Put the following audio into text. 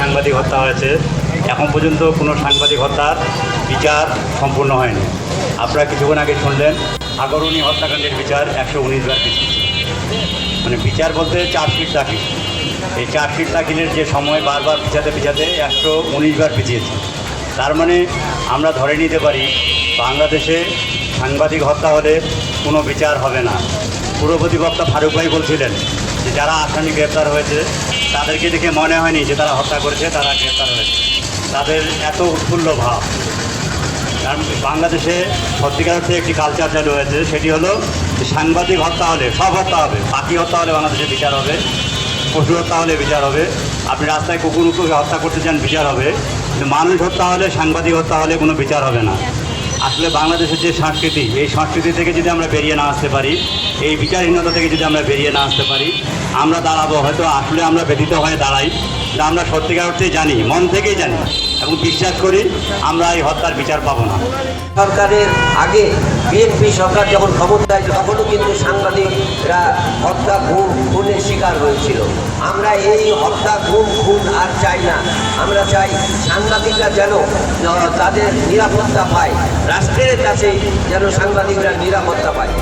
সাংবাদিক হত্যা হয়েছে। এখন পর্যন্ত কোনো সাংবাদিক হত্যার বিচার সম্পূর্ণ হয়নি। আপনারা কিছুক্ষণ আগে শুনলেন আগরণী হত্যাকাণ্ডের বিচার একশো উনিশ বার মানে বিচার বলতে চার্জশিট দাখিল। এই চার্জশিট দাখিলের যে সময় বারবার পিছাতে পিছাতে একশো উনিশ বার পিছিয়েছে। তার মানে আমরা ধরে নিতে পারি, বাংলাদেশে সাংবাদিক হত্যা হলে কোনো বিচার হবে না। পূর্ববর্তী বক্তা ফারুক ভাই বলছিলেন যে, যারা আসামি গ্রেপ্তার হয়েছে তাদেরকে দেখে মনে হয়নি যে তারা হত্যা করেছে, তারা গ্রেপ্তার হয়েছে। তাদের এত উৎফুল্ল ভাব। কারণ বাংলাদেশে সত্যিকার অর্থে একটি কালচার চালু হয়েছে, সেটি হলো সাংবাদিক হত্যা হলে, সব হত্যা হবে। পাখি হত্যা হলে বাংলাদেশে বিচার হবে, পশু হত্যা হলে বিচার হবে। আপনি রাস্তায় কুকুর কুকুরকে হত্যা করতে চান, বিচার হবে। কিন্তু মানুষ হত্যা হলে, সাংবাদিক হত্যা হলে কোনো বিচার হবে না। আসলে বাংলাদেশের যে সংস্কৃতি, এই সংস্কৃতি থেকে যদি আমরা বেরিয়ে না আসতে পারি, এই বিচারহীনতা থেকে যদি আমরা বেরিয়ে না আসতে পারি, আমরা দাঁড়াবো, হয়তো আসলে আমরা ব্যতীত হয়ে দাঁড়াই, যা আমরা সত্যিকার অর্থেই জানি, মন থেকেই জানি, এবং বিশ্বাস করি আমরা এই হত্যার বিচার পাবো না। সরকারের আগে বিএনপি সরকার যখন ক্ষমতায় তখনও কিন্তু সাংবাদিকরা হত্যা খুন খুনের শিকার হয়েছিল। আমরা এই হত্যা খুন খুন আর চাই না। আমরা চাই সাংবাদিকরা যেন তাদের নিরাপত্তা পায়। রাষ্ট্রের কাছে যেন সাংবাদিকরা নিরাপত্তা পায়।